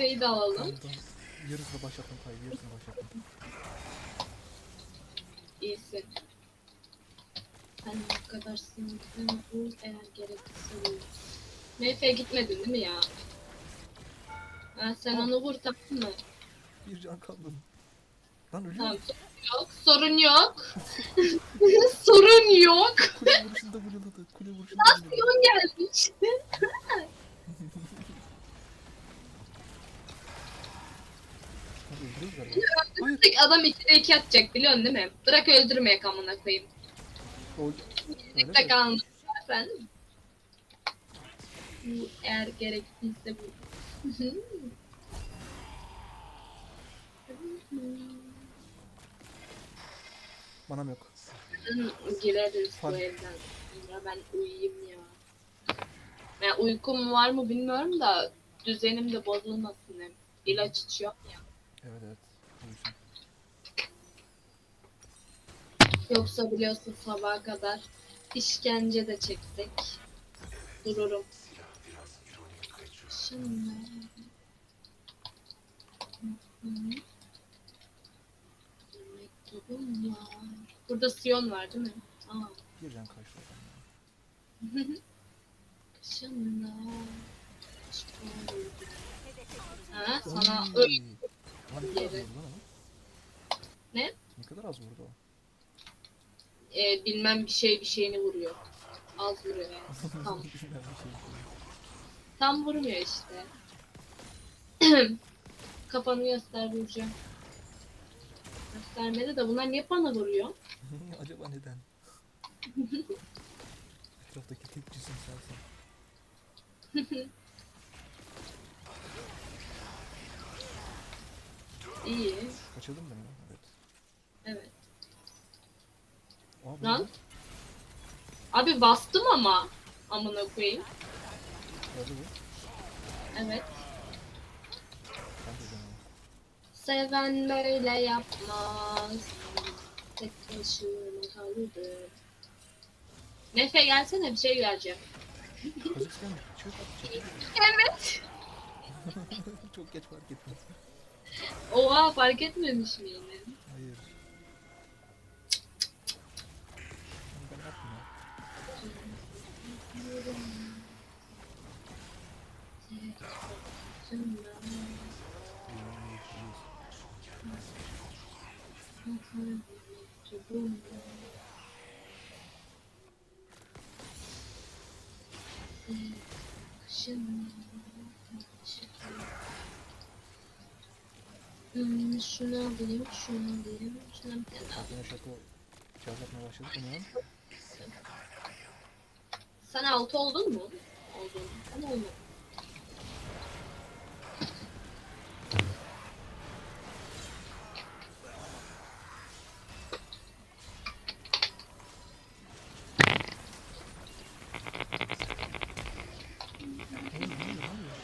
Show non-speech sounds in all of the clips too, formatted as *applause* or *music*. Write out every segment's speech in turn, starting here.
Mefe'yi de alalım. Yarısını başlattım Tay, yarısını başlattım. İyisin. Sen ne kadar sinirli ol eğer gerekirse. Mefe gitmedin değil mi ya? Ha, sen onu vur tamam mı? Bir can kaldı. Lan ölüyor. Tamam sorun yok. Sorun yok. *laughs* sorun yok. Kule vuruşunda vuruladı. Kule vuruşunda vuruladı. Yon gelmiş. *laughs* Hadi öldürüyoruz galiba. Hayır. Tek adam 2'de 2 atacak biliyorsun değil mi? Bırak öldürmeye kamına koyayım. O... Öyle Tek mi? kalmış sen. Bu eğer gerekirse bu. Manam yok. Gireriz bu Hadi. evden. Ya ben uyuyayım ya. Ya uykum var mı bilmiyorum da düzenim de bozulmasın hem. İlaç içiyorum ya. Evet evet. Uyusun. Yoksa biliyorsun sabaha kadar işkence de çeksek dururum. Şimdi... Mektubum var. Burada Sion var değil mi? Aa. Bir can kaçtı oradan ya. Kışında Ha, sana öl Lan ne kadar az Yere. vurdu lan ama? Ne? Ne kadar az vurdu o? e, bilmem bir şey bir şeyini vuruyor. Az vuruyor yani. *laughs* Tam. Bilmem bir şey. Tam vurmuyor işte. *clears throat* Kafanı göster vuracağım. Göstermedi de bunlar niye bana vuruyor? *laughs* Acaba neden? *laughs* Etraftaki tek cisim sensin. İyi. Kaçırdın beni lan. Evet. Evet. Aa, bu Lan. Abi bastım ama. Amına koyayım. Nerede bu? Evet. Ben de canım. Seven böyle yapmaz. Tek başına kalır. Nefe gelsene bir şey geleceğim. Kazakistan çık çekil. Evet. *laughs* Çok geç fark ettim. Oha fark etmemiş miyim? Hayır. Ben ne yaptım ya? Hmm, şunu alayım, şunu alayım, şunu bir tane alayım. Yine şato şarj etmeye başladık mı lan? Sen altı oldun mu? Oldun. Ama olmadı. Ne oluyor, ne oluyor, ne oluyor?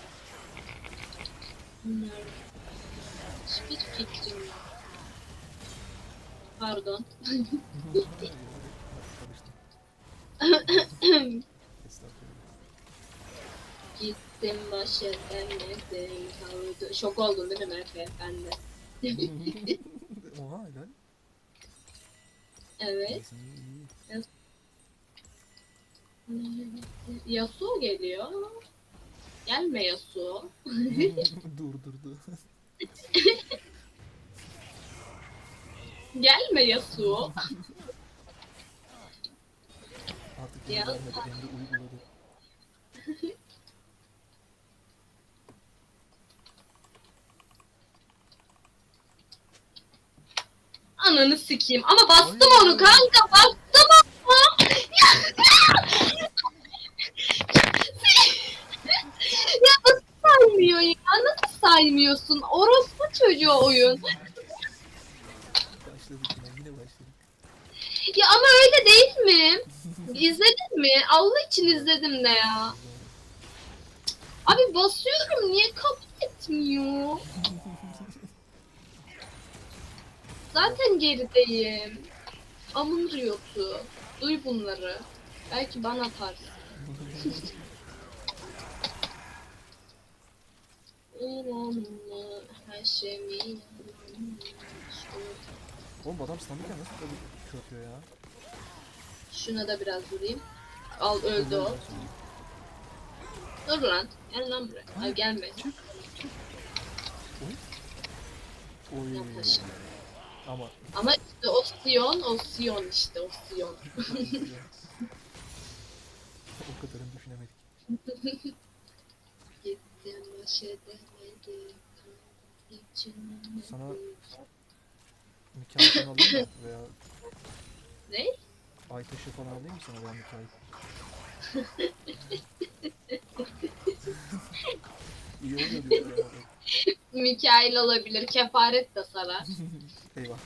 Bunlar. Hiçbir fikrim yok. Pardon. Gittim başa demedim kaldı. Şok oldun değil mi Merve? Ben de. *laughs* Oha helal. Evet. Yasuo geliyor. Gelme Yasuo. *laughs* dur dur dur. *laughs* Gelme Yasuo. Artık Ya. emri uyguladı. Ananı sikeyim. Ama bastım Ay. onu kanka. Bastım onu. ya nasıl saymıyor ya? Nasıl saymıyorsun? Orospu çocuğu oyun. Başladık yine, yine başladık. Ya ama öyle değil mi? İzledin mi? Allah için izledim de ya. Abi basıyorum niye kabul etmiyor? Zaten gerideyim. Amın riyotu. Duy bunları. Belki bana atarsın. İnanma Haşemi yanmış. Oğlum bu adam standırken nasıl böyle kör atıyor ya? Şuna da biraz vurayım. Al öldü o. Dur lan. Gel lan buraya. Ay gelme. Çık. Çık. Oy. Oy. Yaklaş. Ama Ama işte o Sion, o Sion işte o Sion. *laughs* o kadarını *laughs* düşünemedik. Gittim baş edemedim. İçime Sana Mikail falan alayım mı? *laughs* Veya Ne? Aytaş'ı falan alayım mı sana veya Mikail? *laughs* İyi oluyor diyor ya. Mikail olabilir. Kefaret de sarar. *laughs* Eyvah.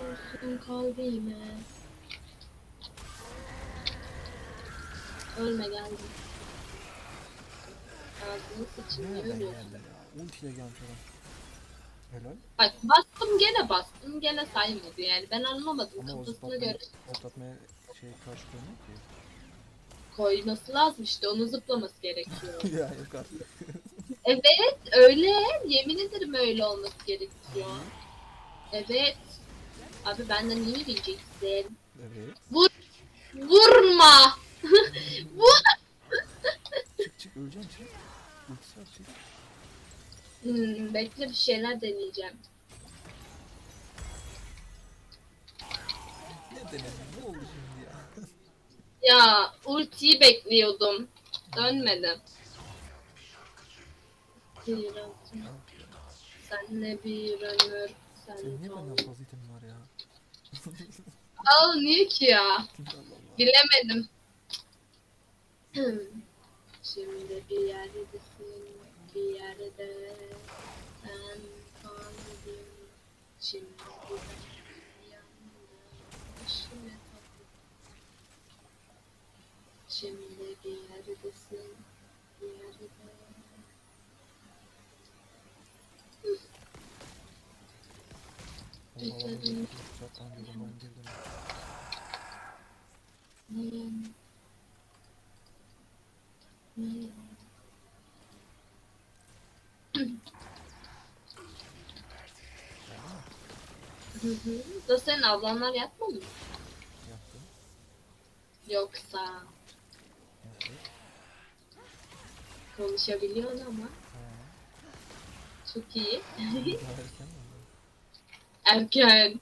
Otursun kalbime. Ölme geldim. Ağzını sıçın Nereden ölüyorsun. geldi ya? Ultiyle gelmiş adam. Helal. Bak bastım gene bastım gene saymadı yani ben anlamadım Ama o kafasına zıplatmaya, göre zıplatmaya şey karşı koymuyor ki. koyması lazım işte onu zıplaması gerekiyor. *laughs* ya yok artık. evet öyle yemin ederim öyle olması gerekiyor. Evet. Abi benden iyi bileceksin. Evet. Vurma! Vur! Çık çık öleceksin çık. Ultisi var çık. Hmm, bekle bir şeyler deneyeceğim. Ne denedin? Ne oldu şimdi ya? *laughs* Ya ultiyi bekliyordum. Dönmedim. Bir ömür, senle bir ömür, sen Senin niye kal. benden fazla itemin var ya? *laughs* Al niye ki ya? Bilemedim. *clears throat* Şimdi bir yerdesin, bir yerde Tatlı. Şimdi bir yerdesin, bir yerde Oğlum adamı bir ben girdim. Neyin? Neyin? Hı hı. Da senin ablanlar yatmadı mı? Yaptım. Yoksa Yaptım. konuşabiliyorsun ama çok iyi. Daha erken.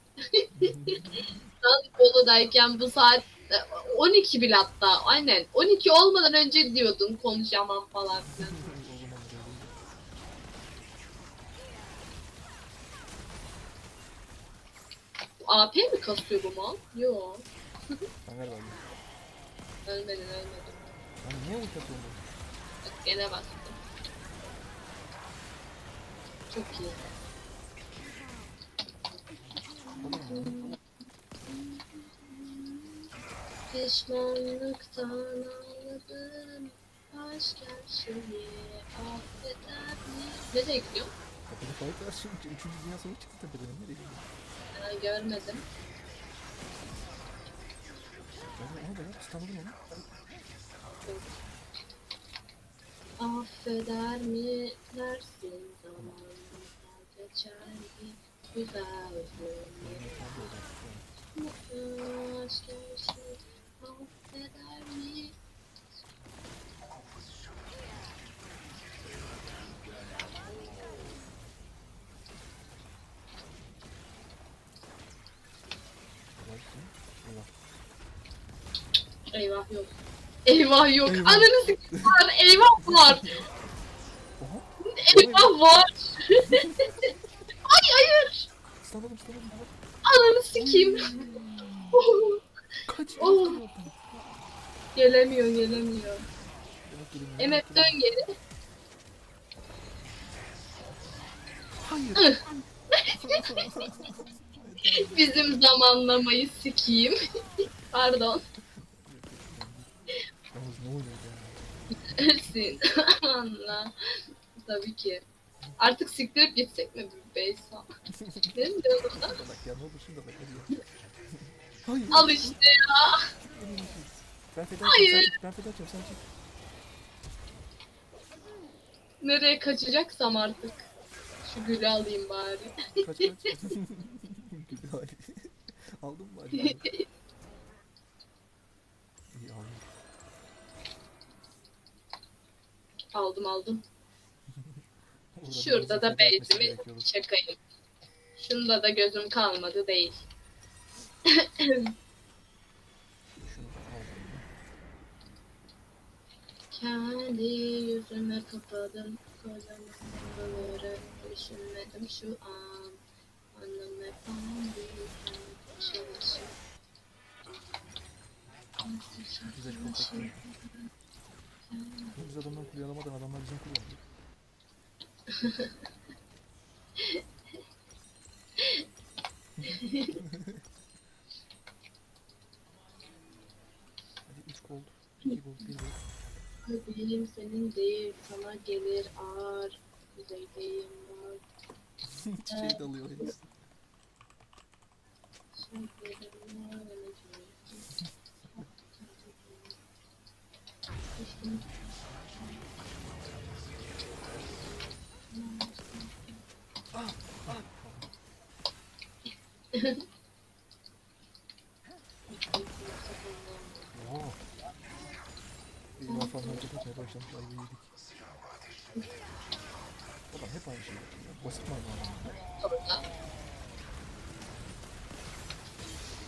Ben Bolu'dayken *laughs* bu saat e, 12 bile hatta aynen 12 olmadan önce diyordun konuşamam falan filan. o zaman da öyleydi. AP mi kasıyor bu mal? Yo. Sen ver bana. Ölmedin ölmedin. Lan niye ulti atıyorsun? Bak gene bastım. Çok iyi. Pişmanlıktan ağladım. Aşk her şeyi affeder mi? Nereye gidiyor? Tepede fight var şimdi. Üçüncü dünya savaşı çıktı tepeden. Nereye gidiyor? Ben görmedim. Ben onu da. Tanıdım onu. Affeder mi dersin zamanla geçer mi güzel günler Aşk şey affeder mi Helalsin. Eyvah. Eyvah yok Eyvah yok Eyvah. Ananı sikeyim var eyvah var. Eyvah var *laughs* Ay hayır Stanladım stanladım. Ananı sikeyim Kaç. Oh. Gelemiyor gelemiyor. Emet dön geri Hayır. Bizim zamanlamayı sikeyim Pardon ne oluyor ya? Ölsün. Allah. Tabii ki. Artık siktirip gitsek mi bir Beysa? ne mi diyorsun da? Bak ya ne olur şurada bak. hadi ya. Hayır. Al işte ya. Ben feda Hayır. sen. Ben feda edeceğim sen çık. Nereye kaçacaksam artık. Şu gülü alayım bari. Kaç kaç. Hali. Aldın mı acaba? Aldım aldım. *laughs* Şurada da gerekiyordu. çakayım. Şunda da gözüm kalmadı değil. *laughs* Kendi yüzüme kapadım kocaman yolları Düşünmedim şu an Annem hep büyüken çalışır Bize bekliyor. Biz adamdan alamadan adamlar bizim kule aldı. Hadi 3 gold, 2 gold, 1 gold. Kalbim senin değil sana gelir ağır Kuzeydeyim var *laughs* Çiçeği dalıyor henüz. Sözlerim Oo. Eyvah falan hareket etmeye başlamış. Ayvayı yedik. Adam hep aynı şeyi yapıyor. ya. Basit mi adam?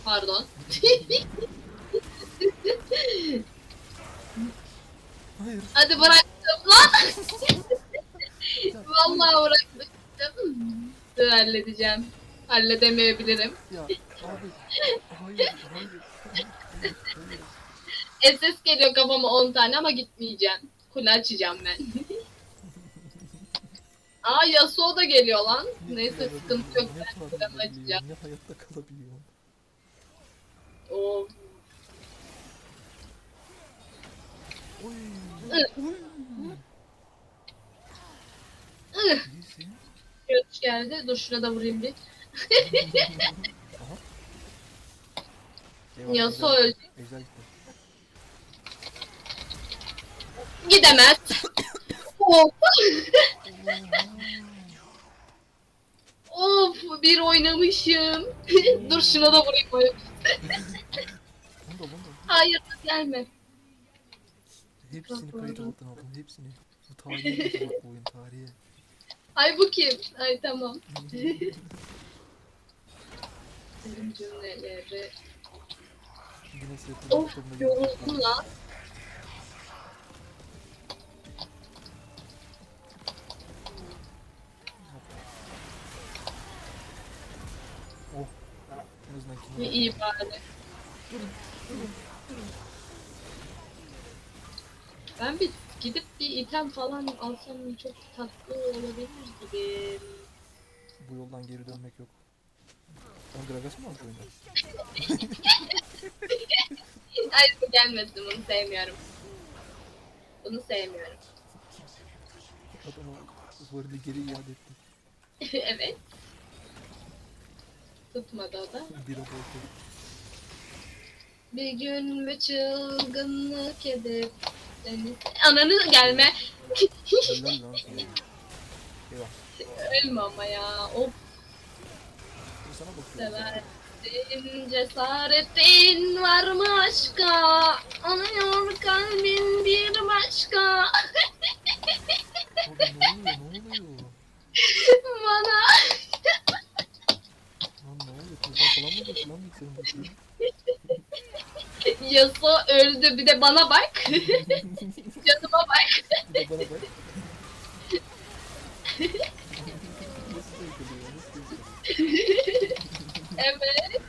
Pardon. *laughs* Hayır. Hadi bıraktım lan. *laughs* Vallahi bıraktım. Dur halledeceğim. Halledemeyebilirim. Ya abi. Hayır. Hayır. Hayır. SS geliyor kafama 10 tane ama gitmeyeceğim. Kule açacağım ben. *laughs* Aa Yasuo da geliyor lan. Niye Neyse kullanabiliyor? sıkıntı yok ben kule açacağım. Niye hayatta kalabiliyor? Oo. Oy. Görüş geldi. Dur şurada vurayım bir. Eyvah, Yasuo öldü. Gitti. Gidemez. of. of bir oynamışım. *laughs* Dur şuna da vurayım. Hayır gelme. Hepsini kayıt altına aldım. Hepsini. Bu tarihe geçecek bu oyun tarihe. *laughs* Ay bu kim? Ay tamam. *laughs* Cümleleri. Yine Of yoruldum lan. Oh. En azından İyi, kimi iyi bari. Ben bir gidip bir item falan alsam çok tatlı olabilir gibi. Bu yoldan geri dönmek yok. Sen Gragas mı aldın oyunda? *laughs* Hayır bu gelmesin bunu sevmiyorum. Bunu sevmiyorum. Adama varını geri iade etti. *laughs* evet. Tutmadı o da. Bira boltu. Bir gün bir çılgınlık edip. Ananı gelme. Lan. Eyvah. Ölme ama ya. Of Dur sana bakıyorum. seversin cesaretin var mı aşka? Anıyor kalbin bir başka. Orada ne oluyor? Ne oluyor? Bana. Lan ne oluyor? Kurban falan mı geçti lan bilgisayarın başına? Yasuo öldü bir de bana bak. *laughs* Canıma bak. Bir de bana bak. Nasıl zevk alıyor? Nasıl zevk alıyor? Evet.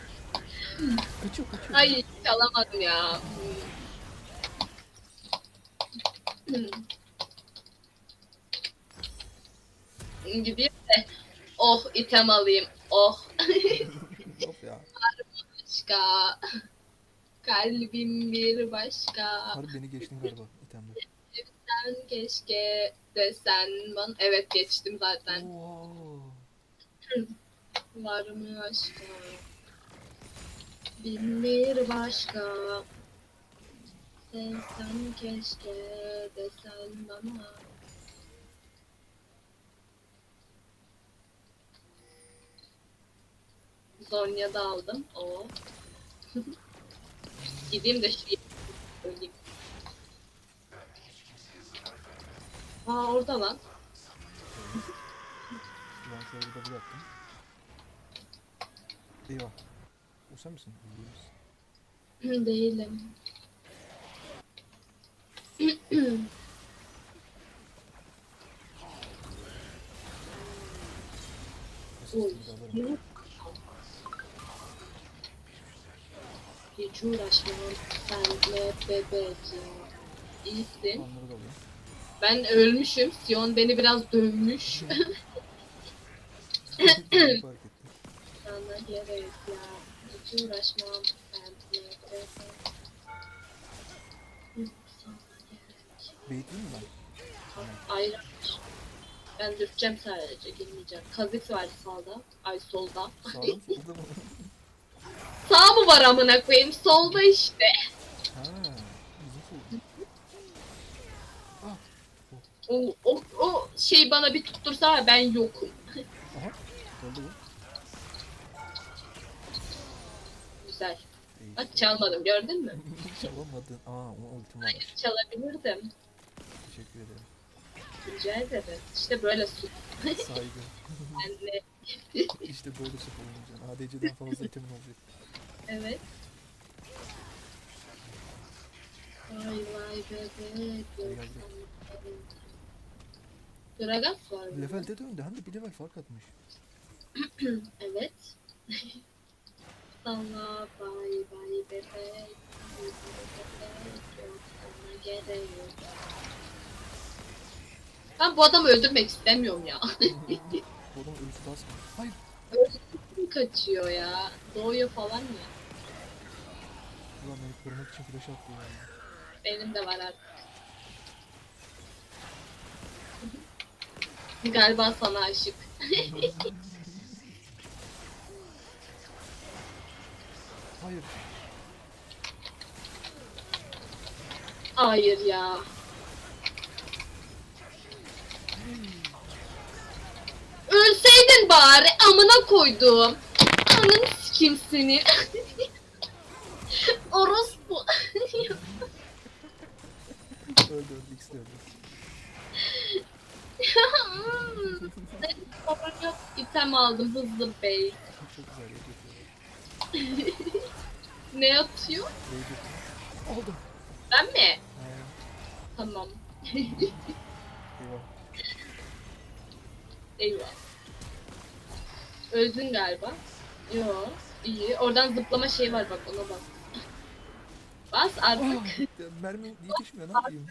Kaçıyor kaçıyor. Ay çalamadım ya. Hmm. Gideyim de oh item alayım. Oh Of ya. başka. Kalbim bir başka. Harbi beni geçtin galiba itemde. Sen keşke desen bana. Evet geçtim zaten. Oo. Var mı aşka? Bin bir başka Sevsem keşke desen bana Zonya'da aldım. O. *laughs* Gideyim de şu öleyim. Aa orada lan. Ben şöyle bir double yaptım. Eyvah. O sen misin? Değilim. Oy. Alırım. Hiç uğraşmam senle bebek ya. İyisin. Onları da alayım. Ben ölmüşüm. Sion beni biraz dövmüş. Fark ettim. Sana gerek ya. Hiç uğraşmam senle bebek. Hı, Sana gerek. Beyitliyim mi ben? Ayran. Ben dürteceğim sadece girmeyeceğim. Kazık var sağda. Ay solda. Sağda mı solda mı? Sağ mı var amına koyayım? Solda işte. Ha, O, o, o şey bana bir tuttursa ben yokum. aha. Oldu bu. Güzel. İyi. Bak çalmadım gördün mü? Çalamadın. Aa, o ultim var. Çalabilirdim. Teşekkür ederim. Rica ederim. İşte böyle su. Saygı. *laughs* Anne. İşte böyle şey oynayacaksın. ADC'den fazla itemin olacak. Evet. Vay vay bebek. Gragas var mı? Levelde döndü. Hem de bir level fark atmış. *clears throat* Evet. *laughs* Sana bay bay bebek. bay bay bebek, yok sana gerek yok. Ben bu adamı öldürmek istemiyorum ya. *laughs* Adam ölüsü basma. Hayır. Kim kaçıyor ya? Doğuyor falan ya. Ulan beni korumak için flash attı ya. Benim de var artık. *laughs* Galiba sana aşık. *laughs* Hayır. Hayır ya. Bari amına koydum. Ananı sikim seni. *laughs* Orospu. Öldü öldü. İkisi de öldü. Sorun yok. İtem aldım hızlı bey. Çok *laughs* güzel. Ne atıyor? Rage yapıyor. Aldım. Ben mi? Ha, Tamam. *laughs* eyvah. Eyvah. Öldün galiba. Yo. iyi. Oradan zıplama şeyi var bak ona bak. Bas artık. Ah, mermi yetişmiyor ne yapayım?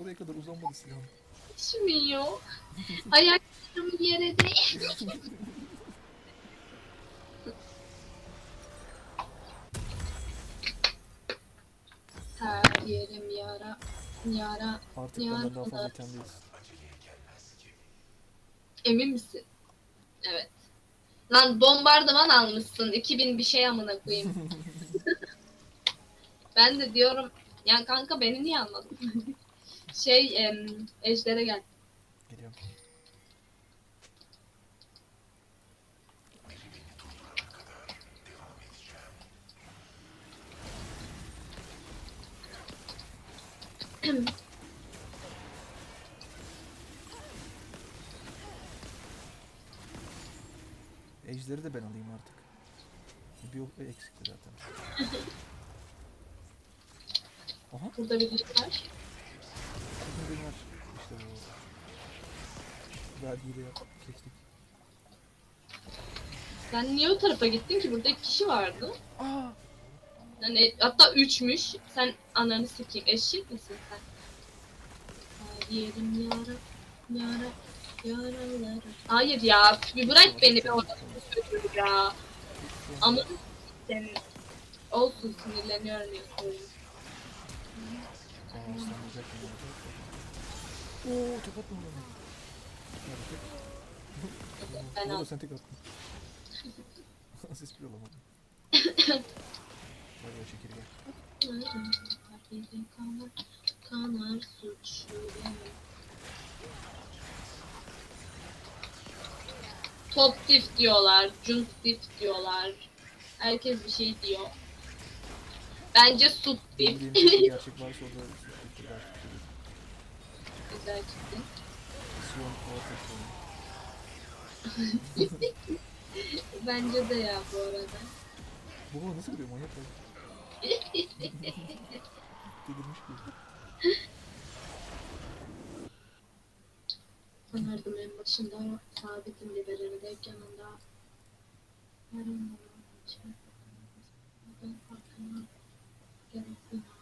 *laughs* Oraya kadar uzanmadı silahım. Düşmüyor. Ayaklarım yere değil. Her yerim yara. Yara. Artık Ya, benden daha fazla evet. Emin misin? Evet. Lan bombardıman almışsın. 2000 bir şey amına koyayım. *laughs* ben de diyorum ya kanka beni niye almadın? *laughs* şey em, Ejder'e gel. Geliyorum. *clears throat* Ejderi de ben alayım artık. Bir o eksikti zaten. Aha, Burada bir şey var. bakın benim var. İşte bu. Vergiyle geçtik. Sen niye o tarafa gittin ki? Burada iki kişi vardı. Aa, Yani hatta üçmüş. Sen ananı sikeyim. Eşek misin sen? Her yerim yara. Yara. Yaralara. Hayır ya. Bir bırak beni bir orada çocuğu ya. Ama senin olsun sinirleniyorum ya. Aa, ıslanacak mı orada? Oo, tek atma tek? Ben Burada al. sen tek attın. *laughs* Nasıl espri olamadım. *laughs* Hadi o çekirge. kanar, kanar suçlu benim. Top diff diyorlar, junk diff diyorlar. Herkes bir şey diyor. Bence sup diff. Bir gerçek varsa o da sürekli gerçek değil. Güzel çıktı. Sion *laughs* Bence de ya bu arada. Bu nasıl vuruyor manyak ya. *laughs* Delirmiş gibi. Sanırdım en başında sabitim liberalideyk yanında. Yarın bana şey- Ben farkına gerek duymadım.